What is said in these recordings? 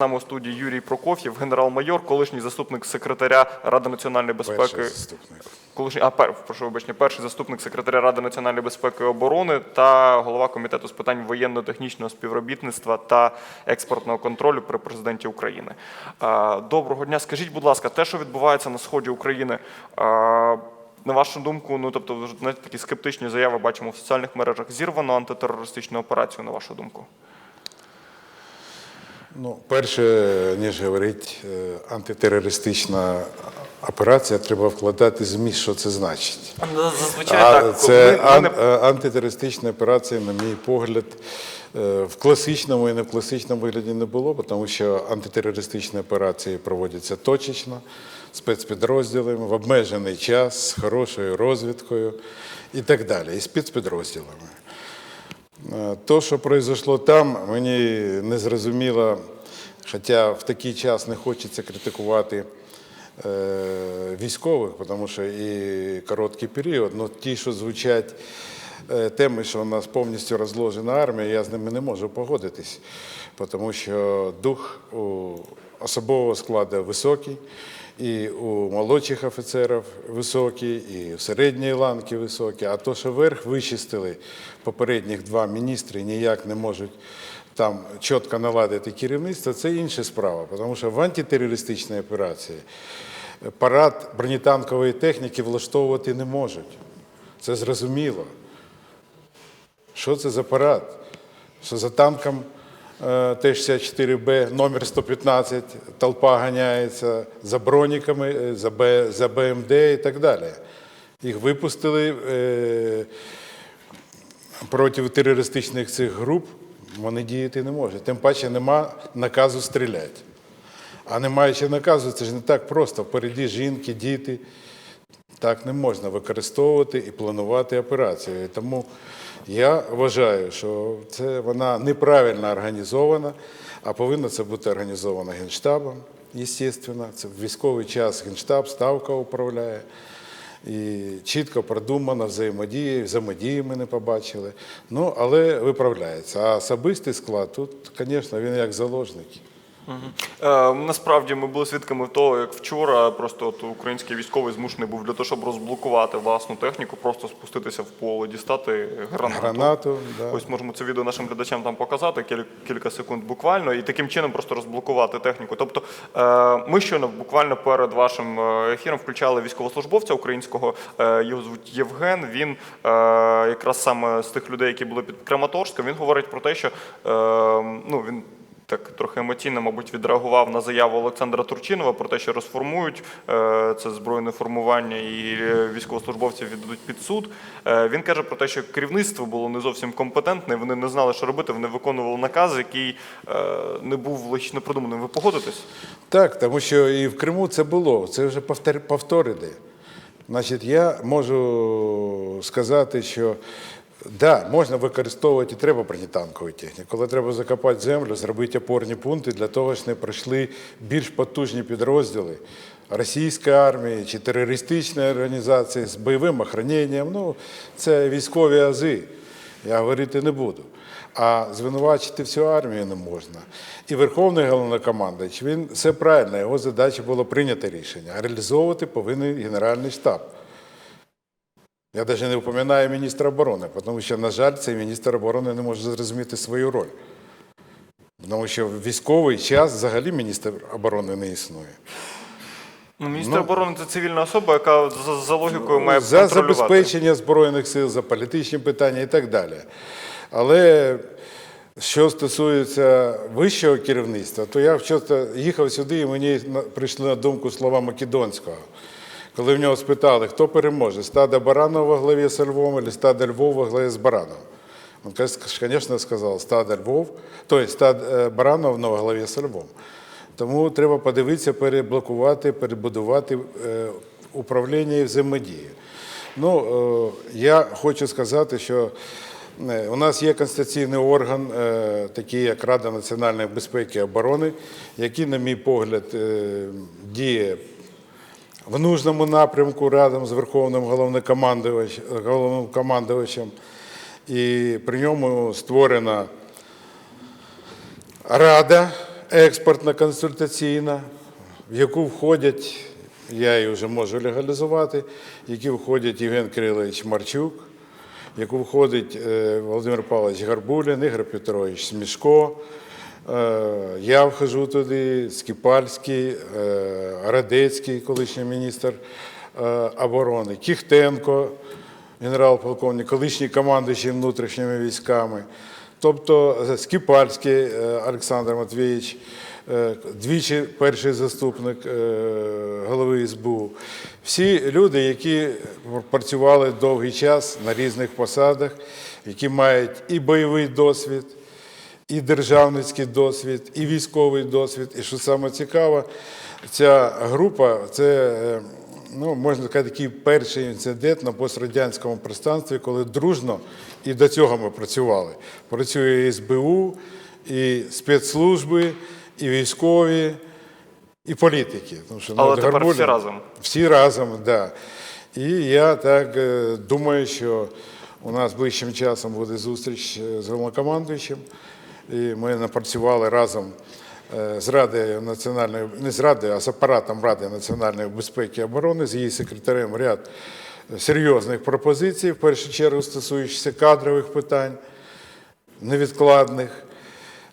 нами у студії Юрій Прокоф'єв, генерал-майор, колишній заступник секретаря Ради національної безпеки. Перший заступник. Колишній, а пер, прошу вибачення, перший заступник секретаря Ради національної безпеки і оборони та голова комітету з питань воєнно-технічного співробітництва та експортного контролю при президенті України. Доброго дня. Скажіть, будь ласка, те, що відбувається на сході України. На вашу думку, ну тобто, такі скептичні заяви бачимо в соціальних мережах. Зірвано антитерористичну операцію, на вашу думку? Ну, перше, ніж говорити, е, антитерористична операція, треба вкладати зміст, що це значить. Зазвичай А так. це ми- ан- е, антитерористична операція, на мій погляд, е, в класичному і не в класичному вигляді не було, тому що антитерористичні операції проводяться точечно, спецпідрозділами, в обмежений час, з хорошою розвідкою і так далі, і спецпідрозділами. Е, То, що произошло там, мені не зрозуміло, хоча в такий час не хочеться критикувати е, військових, тому що і короткий період, але ті, що звучать е, теми, що у нас повністю розложена армія, я з ними не можу погодитись, тому що дух у особового складу високий, і у молодших офіцерів високий, і у середньої ланки високий. А то, що верх вичистили попередніх два міністри, ніяк не можуть там чітко наладити керівництво, це інша справа. Тому що в антитерористичній операції парад бронетанкової техніки влаштовувати не можуть. Це зрозуміло. Що це за парад? Що за танком Т-64Б номер 115 толпа ганяється за броніками, е, за, Б, за БМД і так далі. Їх випустили е, проти терористичних цих груп, вони діяти не можуть. Тим паче нема наказу стріляти. А не маючи наказу, це ж не так просто. Впереді жінки, діти. Так не можна використовувати і планувати операцію. Тому я вважаю, що це вона неправильно організована, а повинна це бути організована Генштабом, звісно. Це в військовий час Генштаб, Ставка управляє. І чітко продумана взаємодія, взаємодії ми не побачили. Ну, але виправляється. А особистий склад тут, звісно, він як заложник. Е, Насправді ми були свідками того, як вчора просто от український військовий змушений був для того, щоб розблокувати власну техніку, просто спуститися в поле, дістати гранату. Гранату, да. Ось можемо це відео нашим глядачам там показати кіль- кілька секунд буквально, і таким чином просто розблокувати техніку. Тобто е, ми щойно буквально перед вашим е, ефіром включали військовослужбовця українського. е, Його звуть Євген. Він е, якраз саме з тих людей, які були під Краматорськом, він говорить про те, що е, ну він. Так трохи емоційно, мабуть, відреагував на заяву Олександра Турчинова про те, що розформують е, це збройне формування і е, військовослужбовців віддадуть під суд. Е, Він каже про те, що керівництво було не зовсім компетентне, вони не знали, що робити, вони виконували наказ, який не був логічно продуманим. Ви погодитесь? Так, тому що і в Криму це було, це вже повтор- повторили. Значить, я можу сказати, що да, можна використовувати і треба бронетанкову техніку. Коли треба закопати землю, зробити опорні пункти для того, щоб не пройшли більш потужні підрозділи російської армії чи терористичної організації з бойовим охраненням. Ну, це військові ази. Я говорити не буду. А звинувачити всю армію не можна. І Верховний головнокомандуючий, він все правильно, його задача було прийняти рішення. А реалізовувати повинен Генеральний штаб. Я навіть не впоминаю міністра оборони, тому що, на жаль, цей міністр оборони не може зрозуміти свою роль. Тому що в військовий час взагалі міністр оборони не існує. Ну, міністр оборони це цивільна особа, яка за, за логікою має за контролювати. забезпечення збройних сил, за політичні питання і так далі. Але що стосується вищого керівництва, то я вчора їхав сюди, і мені прийшли на думку слова Македонського. Коли в нього спитали, хто переможе, стадо баранов во главі з львом або стадо львов во главі з бараном. Він, звісно, сказав, стадо львов, тобто стадо баранов во главі з львом. Тому треба подивитися, переблокувати, перебудувати е, управління і взаємодію. Ну, е, я хочу сказати, що е, у нас є конституційний орган, такий як Рада національної безпеки і оборони, який, на мій погляд, діє в нужному напрямку разом з Верховним головнокомандувач- головнокомандувачем. І при ньому створена рада, експортна консультаційна, в яку входять, я її вже можу легалізувати, в які входять Євген Кирилович Марчук, в яку входить е, Володимир Павлович Гарбулін, Ігор Петрович Смішко. Е, Я вхожу туди, Скіпальський, е, Радецький, колишній міністр е, оборони, Кіхтенко, генерал-полковник, колишній командуючий внутрішніми військами. Тобто Скіпальський Олександр Матвійович, двічі перший заступник голови СБУ. Всі люди, які працювали довгий час на різних посадах, які мають і бойовий досвід, і державницький досвід, і військовий досвід. І що саме цікаво, ця група це, е, ну, можна сказати, такий перший інцидент на пострадянському пространстві, коли дружно і до цього ми працювали. Працює і СБУ, і спецслужби, і військові, і політики. Тому що, Але тепер Гарбулін- всі разом. всі разом, так. Да. І я так е, думаю, що у нас ближчим часом буде зустріч е, з головнокомандуючим. І ми напрацювали разом е, з Радою національної, не з Радою, а з апаратом Ради національної безпеки і оборони, з її секретарем ряд серйозних пропозицій, в першу чергу стосуючися кадрових питань, невідкладних.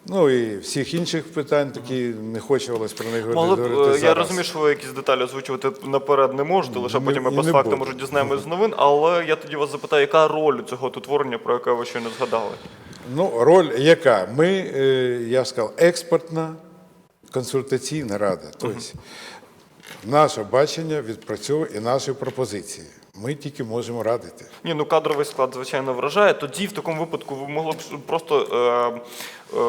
Ну і всіх інших питань, такі не хочелось про них б, говорити е, я розумію, що ви якісь деталі озвучувати наперед не можете, лише Ні, потім ми по не факту буду. може дізнаємось з новин. Але я тоді вас запитаю, яка роль цього тут творення, про яке ви ще не згадали? Ну, роль яка? Ми, е, я сказав, експертна консультаційна рада. Тобто наше бачення відпрацьовує і наші пропозиції. Ми тільки можемо радити. Ні, ну кадровий склад, звичайно, вражає. Тоді в такому випадку ви могли б просто е, е,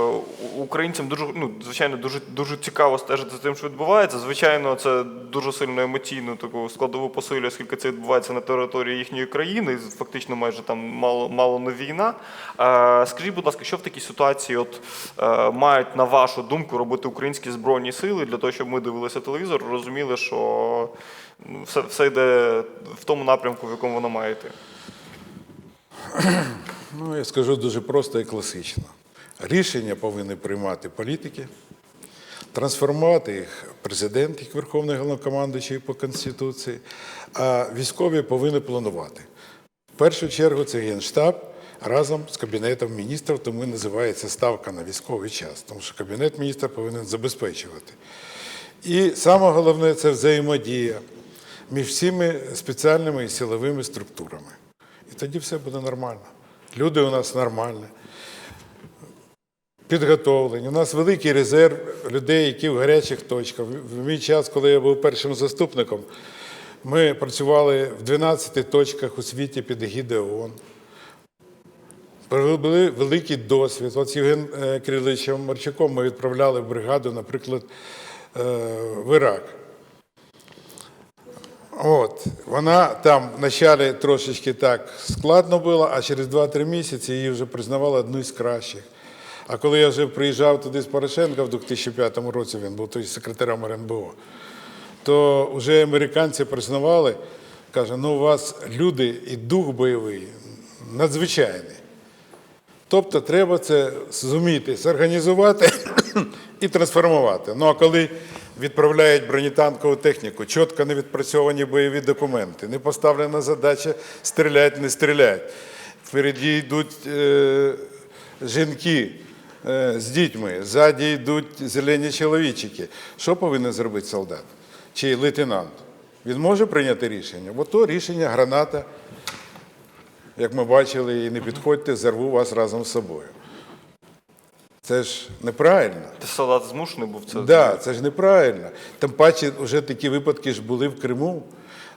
українцям дуже, ну, звичайно, дуже, дуже цікаво стежити за тим, що відбувається. Звичайно, це дуже сильно емоційну таку складову посилює, оскільки це відбувається на території їхньої країни, фактично майже там мало, мало не війна. Е, скажіть, будь ласка, що в такій ситуації от, е, мають, на вашу думку, робити українські збройні сили для того, щоб ми дивилися телевізор, розуміли, що все, все йде в тому напрямку, в якому воно має йти? Ну, я скажу дуже просто і класично. Рішення повинні приймати політики, трансформувати їх президент, як Верховний головнокомандуючий по Конституції, а військові повинні планувати. В першу чергу це Генштаб разом з Кабінетом міністрів, тому і називається ставка на військовий час, тому що Кабінет міністрів повинен забезпечувати. І саме головне це взаємодія між всіми спеціальними і силовими структурами. І тоді все буде нормально. Люди у нас нормальні, підготовлені. У нас великий резерв людей, які в гарячих точках. В мій час, коли я був першим заступником, ми працювали в 12 точках у світі під егідою ООН. Були великий досвід. От з Євген е, Марчуком ми відправляли бригаду, наприклад, е, в Ірак. От, вона там вначалі трошечки так складно було, а через 2-3 місяці її вже признавали одну з кращих. А коли я вже приїжджав туди з Порошенка в 2005 році, він був тоді секретарем РНБО, то вже американці признавали, каже, ну у вас люди і дух бойовий надзвичайний. Тобто треба це зуміти зорганізувати і трансформувати. Ну а коли відправляють бронетанкову техніку, чітко не відпрацьовані бойові документи, не поставлена задача стріляти, не стріляти. Впереді йдуть е, жінки е, з дітьми, ззаді йдуть зелені чоловічики. Що повинен зробити солдат чи лейтенант? Він може прийняти рішення? Бо то рішення граната як ми бачили, і не підходьте, зарву вас разом з собою. Це ж неправильно. Ти солдат змушений був це. Так, да, це ж неправильно. Тим паче, вже такі випадки ж були в Криму.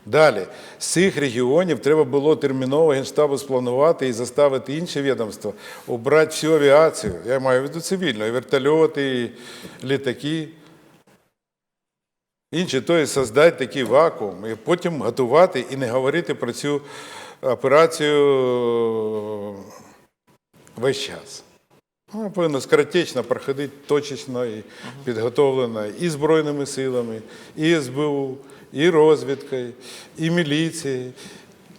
Далі, з цих регіонів треба було терміново Генштабу спланувати і заставити інші відомства обрати всю авіацію. Я маю в виду цивільну, і вертольоти, і літаки. Інші, то є создати такий вакуум, і потім готувати і не говорити про цю операцію весь час. Вона повинна скоротечно проходити точечно і підготовлена і Збройними силами, і СБУ, і розвідкою, і міліцією.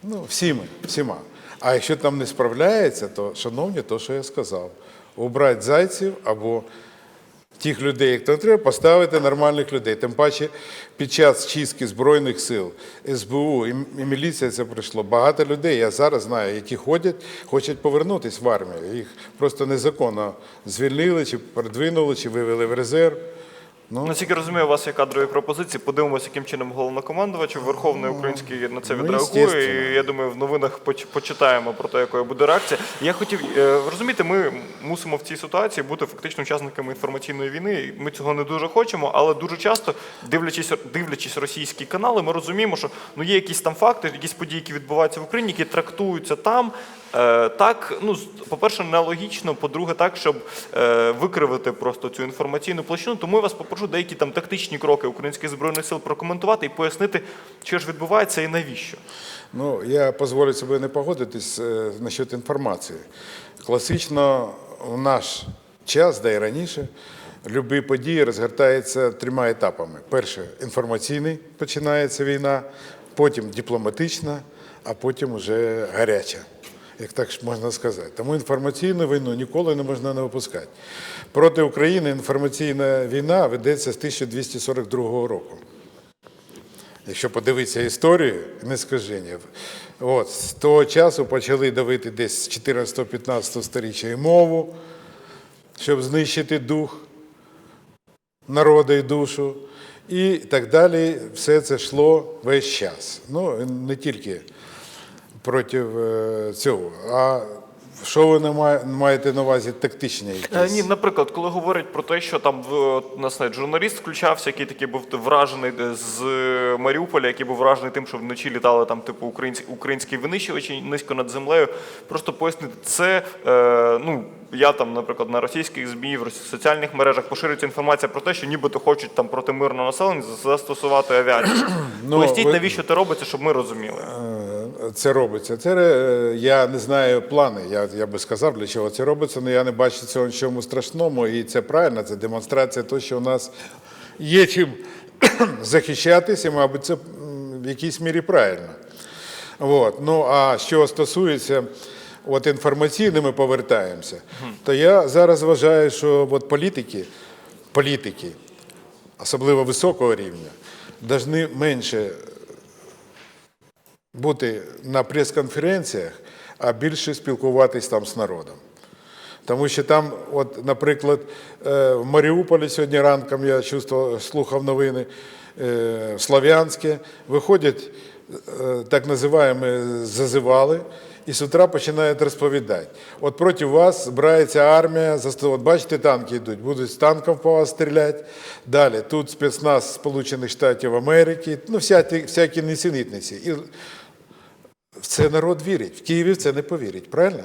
Ну, всіми, всіма. А якщо там не справляється, то, шановні, то, що я сказав, убрати зайців або тих людей, хто треба поставити нормальних людей. Тим паче під час чистки Збройних сил, СБУ і, міліція це пройшло. Багато людей, я зараз знаю, які ходять, хочуть повернутися в армію. Їх просто незаконно звільнили, чи передвинули, чи вивели в резерв. Ну, Наскільки розумію, у вас є кадрові пропозиції. Подивимося, яким чином головнокомандувач Верховної Української на це ну, відреагує. І я думаю, в новинах почитаємо про те, якою буде реакція. Я хотів е, розумієте, ми мусимо в цій ситуації бути фактично учасниками інформаційної війни. Ми цього не дуже хочемо, але дуже часто, дивлячись дивлячись російські канали, ми розуміємо, що ну є якісь там факти, якісь події, які відбуваються в Україні, які трактуються там. Е, так, ну по-перше, нелогічно, по-друге, так, щоб е, викривити просто цю інформаційну площину. Тому я вас попрошу деякі там тактичні кроки українських збройних сил прокоментувати і пояснити, що ж відбувається і навіщо. Ну, я дозволю себе не погодитись е, насчет інформації. Класично в наш час, да і раніше, любі події розгортаються трьома етапами. Перше інформаційний починається війна, потім дипломатична, а потім вже гаряча. Як так можна сказати. Тому інформаційну війну ніколи не можна не випускати. Проти України інформаційна війна ведеться з 1242 року. Якщо подивитися історію, не скаження. От, з того часу почали давити десь з 14-15 сторіччя і мову, щоб знищити дух народу і душу. І так далі. Все це йшло весь час. Ну, не тільки проти е, цього. А що ви не маєте на увазі тактичні Е, якісь? Ні, наприклад, коли говорять про те, що там в нас навіть журналіст включався, який такий був вражений е, з Маріуполя, який був вражений тим, що вночі літали там, типу, українські, українські винищувачі низько над землею. Просто пояснити, це е, ну. Я там, наприклад, на російських ЗМІ, в соціальних мережах поширюється інформація про те, що нібито хочуть там проти мирного населення застосувати авіацію. Ну, Поясніть, навіщо це робиться, щоб ми розуміли. Це робиться. Це е, я не знаю плани. Я, я би сказав, для чого це робиться, але я не бачу цього нічому страшному, і це правильно. Це демонстрація того, що у нас є чим захищатися, мабуть, це в якійсь мірі правильно. От. Ну а що стосується от інформаційно, ми повертаємося, то я зараз вважаю, що от політики, політики, особливо високого рівня, повинні менше бути на прес-конференціях, а більше спілкуватись там з народом. Тому що там, от, наприклад, е, в Маріуполі сьогодні ранком я чувствував, слухав новини е, в Слов'янське, виходять е, так називаємо зазивали, і з утра починають розповідати. От проти вас збирається армія, от бачите, танки йдуть, будуть з танків по вас стріляти. Далі тут спецназ Сполучених Штатів Америки, ну всякі, всякі несенітниці. І в це народ вірить. В Києві в це не повірить, правильно?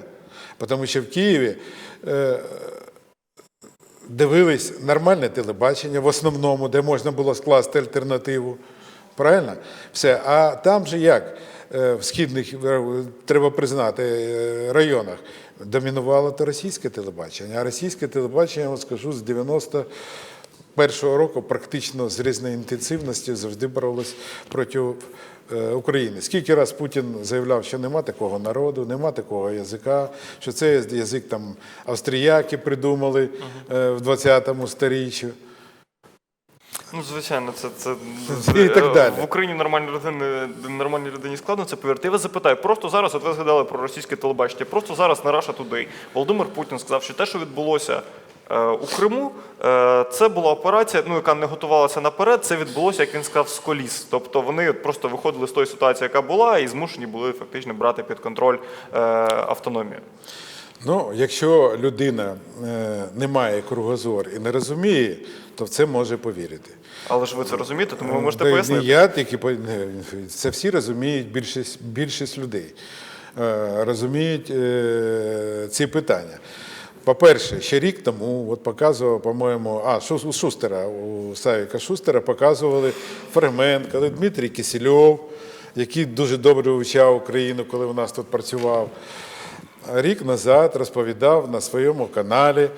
Тому що в Києві е, дивились нормальне телебачення, в основному, де можна було скласти альтернативу. Правильно? Все. А там же як? Е, В східних, е, треба признати, е, районах домінувало то російське телебачення. А російське телебачення, я вам скажу, з 90 першого року практично з різною інтенсивністю завжди боролись проти України. Скільки раз Путін заявляв, що нема такого народу, нема такого язика, що це язик там австріяки придумали в 20-му сторіччі. Ну, звичайно, це, це І так далі. в Україні нормальній людині, нормальній людині складно це повірити. Я вас запитаю, просто зараз, от ви згадали про російське телебачення, просто зараз на Russia Today Володимир Путін сказав, що те, що відбулося е, у Криму, е, це була операція, ну яка не готувалася наперед. Це відбулося, як він сказав, з коліс. Тобто вони просто виходили з тої ситуації, яка була, і змушені були фактично брати під контроль е, автономію. Ну, якщо людина е, не має кругозор і не розуміє, то в це може повірити. Але ж ви це розумієте, тому ви можете пояснити. Не я тільки це всі розуміють, більшість, більшість людей е, розуміють е, ці питання. По-перше, ще рік тому от показував, по-моєму, а у Шустера, у Савіка Шустера показували фрагмент, коли Дмитрій Кисельов, який дуже добре вивчав Україну, коли у нас тут працював, рік назад розповідав на своєму каналі,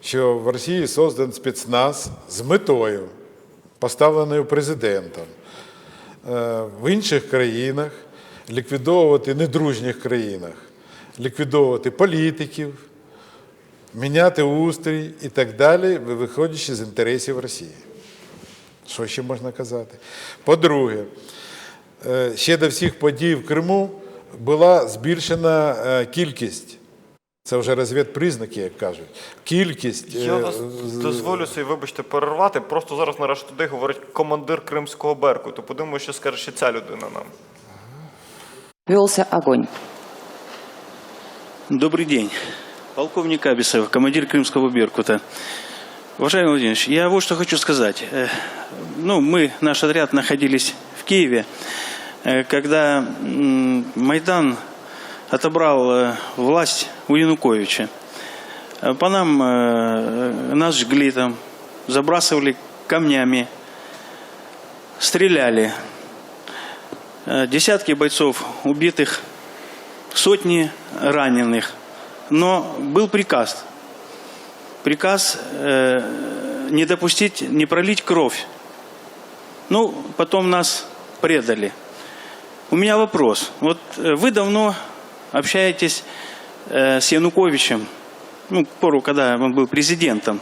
що в Росії создан спецназ з метою, поставленою президентом, е, в інших країнах ліквідовувати недружніх країнах, ліквідовувати політиків, міняти устрій і так далі, виходячи з інтересів Росії. Що ще можна казати? По-друге, е, ще до всіх подій в Криму була збільшена е, кількість. Це вже розвідпризнаки, як кажуть. Кількість. Я е, вас з- дозволю собі, вибачте, перервати. Просто зараз на туди говорить командир Кримського Беркуту. Подивимося, що скаже ще ця людина нам. Велся огонь. Добрый день. Полковник Абисов, командир Крымского Беркута. Уважаемый Владимирович, я вот что хочу сказать. Э, Ну, мы, наш отряд, находились в Киеве, э, когда м, Майдан отобрал э, власть у Януковича. Э, По нам э, нас жгли там, забрасывали камнями, стреляли. Десятки бойцов убитых, сотни раненых. Но был приказ. Приказ не допустить, не пролить кровь. Ну, потом нас предали. У меня вопрос. Вот вы давно общаетесь э, с Януковичем, ну, пору, когда он был президентом.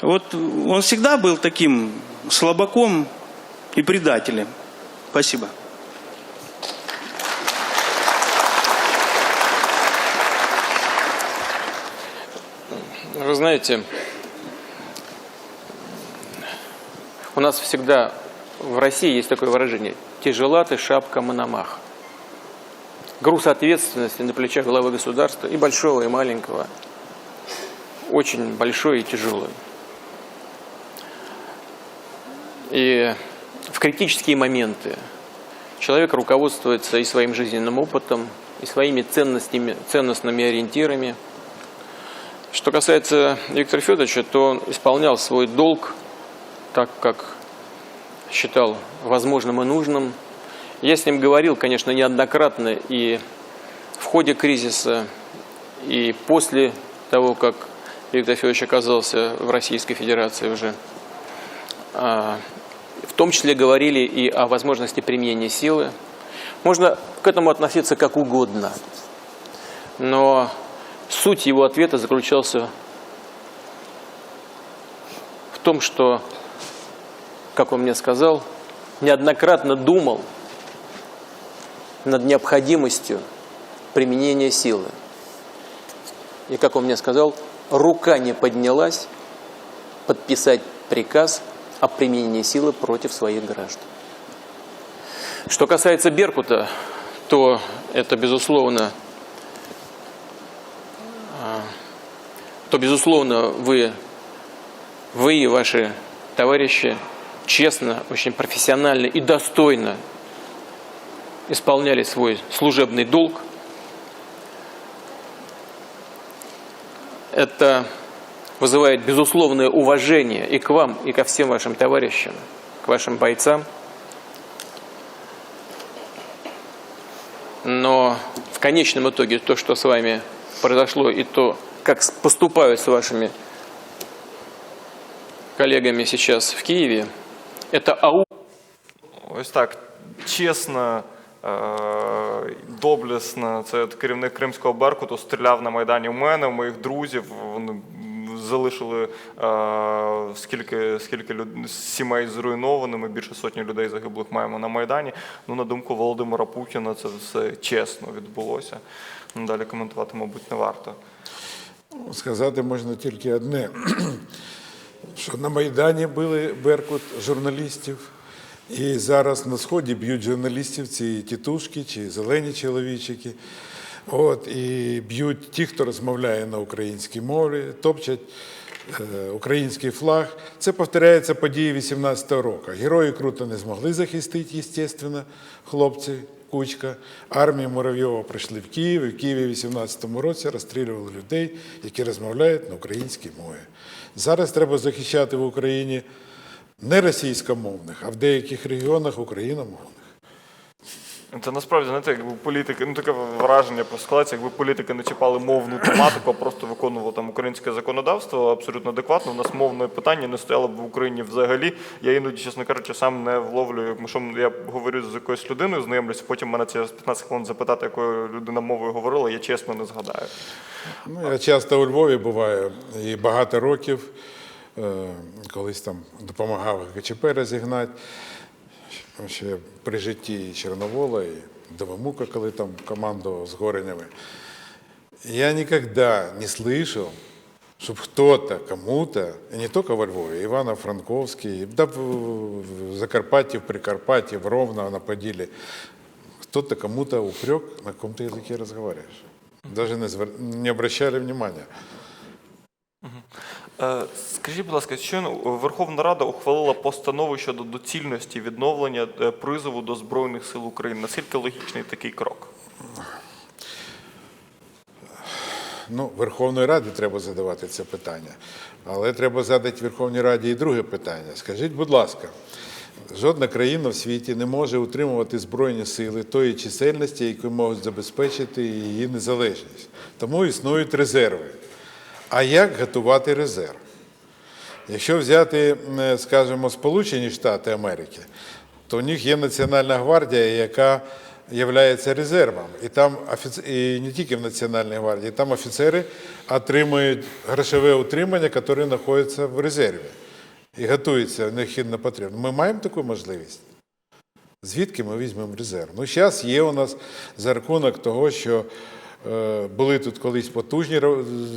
Вот он всегда был таким слабаком и предателем. Спасибо. Вы знаете, у нас всегда в России есть такое выражение «тяжела ты шапка Мономах». Груз ответственности на плечах главы государства и большого, и маленького очень большой и тяжелый. И в критические моменты человек руководствуется и своим жизненным опытом, и своими ценностями, ценностными ориентирами – что касается Виктора Федоровича, то он исполнял свой долг так, как считал возможным и нужным. Я с ним говорил, конечно, неоднократно и в ходе кризиса, и после того, как Виктор Федорович оказался в Российской Федерации уже. А, В том числе говорили и о возможности применения силы. Можно к этому относиться как угодно, но Суть его ответа заключался в том, что, как он мне сказал, неоднократно думал над необходимостью применения силы. И, как он мне сказал, рука не поднялась подписать приказ о применении силы против своих граждан. Что касается Беркута, то это, безусловно, то, безусловно, вы, вы и ваши товарищи честно, очень профессионально и достойно исполняли свой служебный долг. Это вызывает безусловное уважение и к вам, и ко всем вашим товарищам, к вашим бойцам. Но в конечном итоге то, что с вами произошло, и то, как поступают с вашими коллегами сейчас в Киеве, это ау Ось так чесно, е, доблесно. Це керівник Кримського Беркуту стріляв на Майдані в мене, в моїх друзів. Вони залишили е, скільки, скільки люд... сімей зруйнованими, більше сотні людей загиблих маємо на Майдані. Ну, на думку Володимира Путіна, це все чесно відбулося. Ну, далі коментувати, мабуть, не варто. Сказати можна тільки одне, що на Майдані били Беркут журналістів, і зараз на Сході б'ють журналістів ці тітушки чи зелені чоловічики. От, і б'ють ті, хто розмовляє на українській мові, топчать е, український флаг. Це повторяється події 18-го року. Герої круто не змогли захистити, звісно, хлопці. Кучка. Армії Муравйова прийшли в Київ, і в Києві в 18-му році розстрілювали людей, які розмовляють на українській мові. Зараз треба захищати в Україні не російськомовних, а в деяких регіонах україномовних. Це насправді знаєте, якби політики, ну таке враження по складці, якби політики не чіпали мовну тематику, а просто виконували там українське законодавство абсолютно адекватно. У нас мовне питання не стояло б в Україні взагалі. Я іноді, чесно кажучи, сам не вловлюю. Що я говорю з якоюсь людиною, знайомлюся, потім мене через 15 хвилин запитати, якою людина мовою говорила, я чесно не згадаю. Ну, я часто у Львові буваю і багато років. Е, Колись там допомагав ГЧП розігнати. Ще при житті і Чорновола, і Довомука, коли там командував з Горенями. Я никогда не слышал, чтобы кто-то кому-то, и не только во Львове, Ивано-Франковский, да в в Закарпатье, в Прикарпатье, в Ровно, на Подиле, кто-то кому-то упрек, на каком ты языке разговариваешь. Даже не, звер- не обращали внимания. Е, Скажіть, будь ласка, щойно Верховна Рада ухвалила постанову щодо доцільності відновлення е, призову до Збройних сил України. Наскільки логічний такий крок? Ну, Верховної Ради треба задавати це питання. Але треба задати Верховній Раді і друге питання. Скажіть, будь ласка, жодна країна в світі не може утримувати збройні сили тої чисельності, які можуть забезпечити її незалежність. Тому існують резерви. А як готувати резерв? Якщо взяти, скажімо, Сполучені Штати Америки, то у них є Національна гвардія, яка є резервом. І там офіц... і не тільки в Національній гвардії, там офіцери отримують грошове утримання, яке знаходиться в резерві і готуються необхідно потрібно. Ми маємо таку можливість? Звідки ми візьмемо резерв? Ну, зараз є у нас за рахунок того, що були тут колись потужні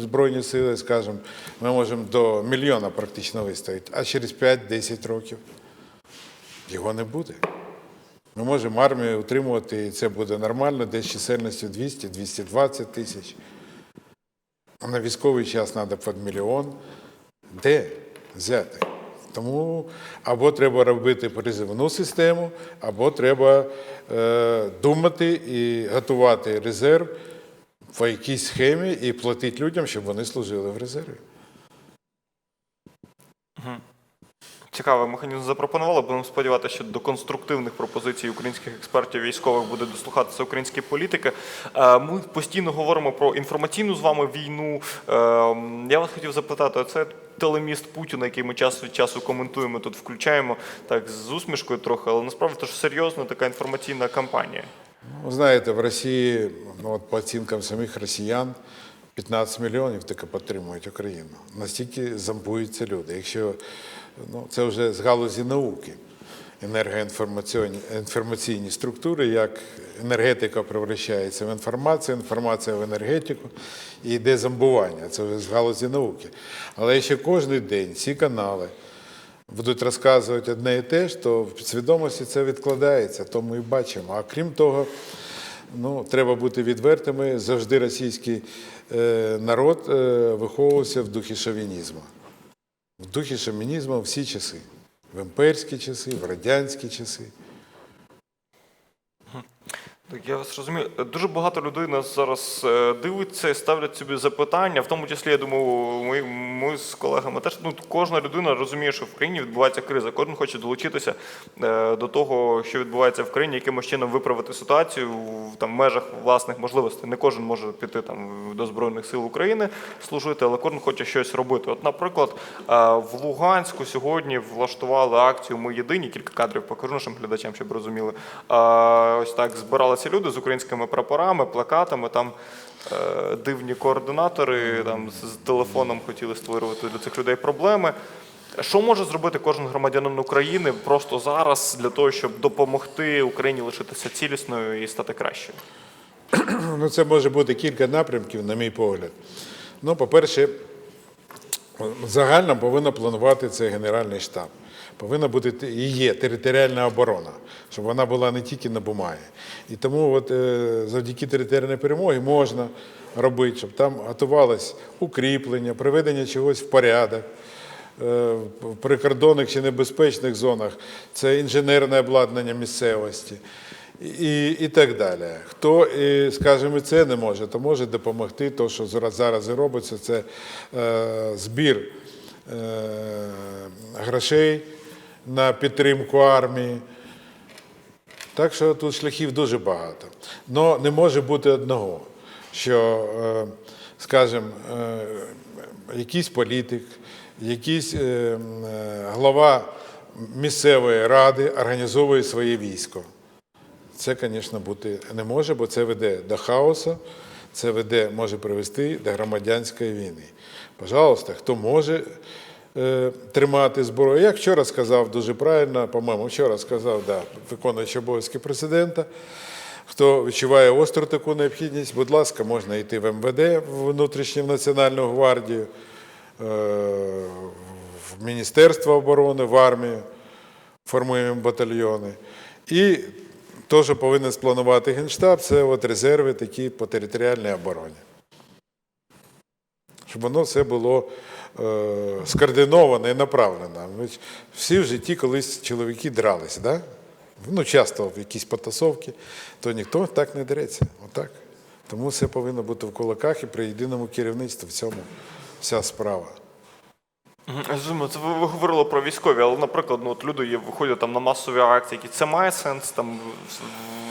збройні сили, скажімо, ми можемо до мільйона практично виставити, а через 5-10 років його не буде. Ми можемо армію утримувати, і це буде нормально, десь чисельністю 200-220 тисяч. А на військовий час треба під мільйон. Де взяти? Тому або треба робити призивну систему, або треба е, думати і готувати резерв по якійсь схемі і платити людям, щоб вони служили в резерві. Цікавий механізм запропонували. Будемо сподіватися, що до конструктивних пропозицій українських експертів військових буде дослухатися українські політики. Е, Ми постійно говоримо про інформаційну з вами війну. Е, Я вас хотів запитати, це телеміст Путіна, який ми час від часу коментуємо тут, включаємо так з усмішкою трохи, але насправді це ж серйозна така інформаційна кампанія. Ну, знаєте, в Росії, ну, от по оцінкам самих росіян, 15 мільйонів таки підтримують Україну. Настільки замбуються люди. Якщо ну, це вже з галузі науки, енергоінформаційні інформаційні структури, як енергетика превращається в інформацію, інформація в енергетику і йде зомбування. Це вже з галузі науки. Але ще кожен день ці канали будуть розказувати одне і те то в підсвідомості це відкладається, то ми і бачимо. А крім того, ну, треба бути відвертими, завжди російський е, народ е, виховувався в духі шовінізму. В духі шовінізму всі часи. В імперські часи, в радянські часи. Так, я вас розумію. Дуже багато людей нас зараз е, дивиться і ставлять собі запитання, в тому числі, я думаю, ми, ми з колегами теж. Ну, кожна людина розуміє, що в країні відбувається криза. Кожен хоче долучитися е, до того, що відбувається в країні, якимось чином виправити ситуацію в там, межах власних можливостей. Не кожен може піти там до Збройних сил України служити, але кожен хоче щось робити. От, наприклад, е, в Луганську сьогодні влаштували акцію Ми єдині. Кілька кадрів покажу нашим глядачам, щоб розуміли. Ось так збиралися люди з українськими прапорами, плакатами. Там е, дивні координатори там з, з телефоном хотіли створювати для цих людей проблеми. Що може зробити кожен громадянин України просто зараз для того, щоб допомогти Україні лишитися цілісною і стати кращою? Ну, це може бути кілька напрямків, на мій погляд. Ну, по-перше, загально повинно планувати це Генеральний штаб. Повинна бути і є територіальна оборона, щоб вона була не тільки на бумагі. І тому от, е, завдяки територіальній перемогі можна робити, щоб там готувалось укріплення, приведення чогось в порядок. Е, в прикордонних чи небезпечних зонах це інженерне обладнання місцевості і, і так далі. Хто, і, скажімо, це не може, то може допомогти. То, що зараз і робиться, це е, збір е, грошей на підтримку армії. Так що тут шляхів дуже багато. Але не може бути одного, що, е, скажімо, е, якийсь політик, якийсь е, глава місцевої ради організовує своє військо. Це, звісно, бути не може, бо це веде до хаосу, це веде, може привести до громадянської війни. Пожалуйста, хто може тримати зброю. Як вчора сказав дуже правильно, по-моєму, вчора сказав, да, виконуючий обов'язки президента. Хто відчуває остру таку необхідність, будь ласка, можна йти в МВД, в внутрішню національну гвардію, е, в Міністерство оборони, в армію формуємо батальйони. І те, що повинен спланувати Генштаб, це от резерви такі по територіальній обороні. Щоб воно все було е, скоординовано і направлено. Всі в житті колись чоловіки дрались, да? ну, часто в якісь потасовки, то ніхто так не дереться. Отак. Тому все повинно бути в кулаках і при єдиному керівництві в цьому вся справа. Мгм. Це ви, говорили про військові, але, наприклад, ну, от люди є, виходять там на масові акції, які це має сенс там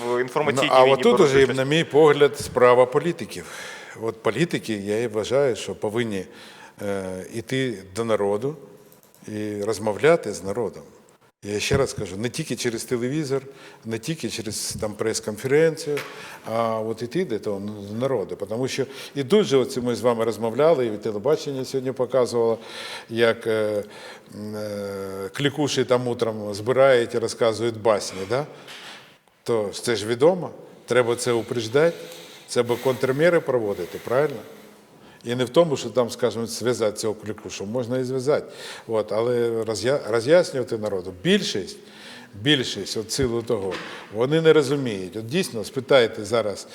в- інформаційній Ну, а війні. отут беруть уже, на мій погляд, справа політиків. От політики, я і вважаю, що повинні е, йти до народу і розмовляти з народом. Я ще раз кажу, не тільки через телевізор, не тільки через там, прес-конференцію, а от іти до того народу. Тому що і тут же оце ми з вами розмовляли, і телебачення сьогодні показувало, як е, е, клікуші там утром збирають і розказують басні. Да? то це ж відомо. Треба це упреждати, треба контрміри проводити, правильно? І не в тому, що там, скажімо, зв'язати цього кліку, можна і зв'язати. От, але роз'яснювати народу. Більшість, більшість, от силу того, вони не розуміють. От дійсно, спитайте зараз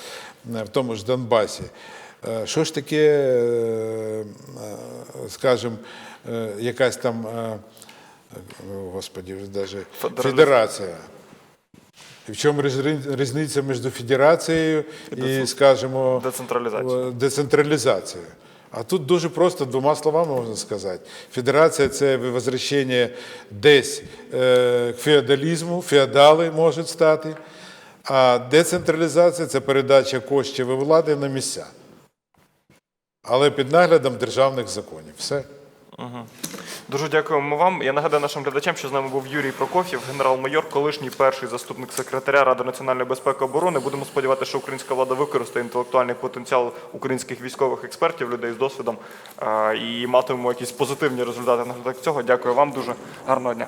е, в тому ж Донбасі, е, що ж таке, е, скажімо, якась там, господі, навіть федерація. В чому різниця між федерацією і, скажімо, Децентралізацією. децентралізацією? А тут дуже просто двома словами можна сказати. Федерація це возвращення десь е, к феодалізму, феодали можуть стати, а децентралізація це передача коштів і влади на місця. Але під наглядом державних законів. Все. Дуже дякуємо вам. Я нагадаю нашим глядачам, що з нами був Юрій Прокоф'єв, генерал-майор, колишній перший заступник секретаря Ради національної безпеки і оборони. Будемо сподіватися, що українська влада використає інтелектуальний потенціал українських військових експертів, людей з досвідом, е, і матимемо якісь позитивні результати на цього. Дякую вам дуже гарного дня.